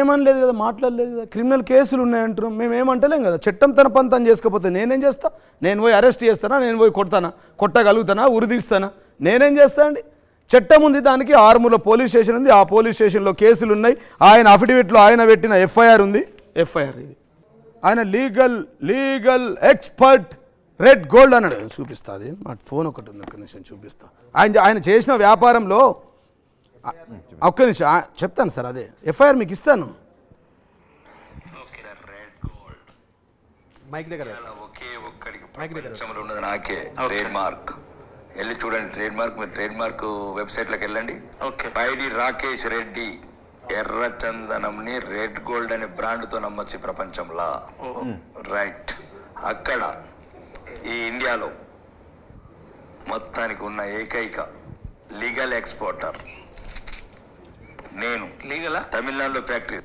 మేమేమనలేదు కదా మాట్లాడలేదు కదా క్రిమినల్ కేసులు ఉన్నాయంటున్నాం. మేము ఏమంటలేం కదా చట్టం తన పని తను చేసుకోకపోతే నేనేం చేస్తా? నేను పోయి అరెస్ట్ చేస్తానా నేను పోయి కొడతానా కొట్టగలుగుతానా ఉరిదీస్తానా నేనేం చేస్తా అండి? చట్టం ఉంది దానికి ఆరుమూల పోలీస్ స్టేషన్ ఉంది. ఆ పోలీస్ స్టేషన్లో కేసులు ఉన్నాయి. ఆయన అఫిడవిట్లో ఆయన పెట్టిన ఎఫ్ఐఆర్ ఉంది. ఎఫ్ఐఆర్ ఇది. ఆయన legal legal expert red gold అన్నాడు. చూపిస్తా అది? మా ఫోన్ ఒకటి ఉంది ఒక్క నిమిషం చూపిస్తా. ఆయన ఆయన చేసిన వ్యాపారంలో ఒక్క నిమిషం. చెప్తాను సార్ అదే. ఎఫ్ఐఆర్ మీకు ఇస్తాను. రెడ్ గోల్డ్ మైక్ దగ్గర ఒకే ఒక్కడికి ప్రపంచంలో ఉన్నది నాకే. ట్రేడ్ మార్క్ వెళ్ళి చూడండి ట్రేడ్ మార్క్ మీరు ట్రేడ్ మార్క్ వెబ్సైట్లోకి వెళ్ళండి. ఓకే. పైడి రాకేష్ రెడ్డి ఎర్ర చందనంని రెడ్ గోల్డ్ అనే బ్రాండ్తో నమ్మొచ్చు ప్రపంచంలో. రైట్ అక్కడ ఈ ఇండియాలో మొత్తానికి ఉన్న ఏకైక లీగల్ ఎక్స్పోర్టర్ నేను లీగలా తమిళనాడులో ఫ్యాక్టరీ.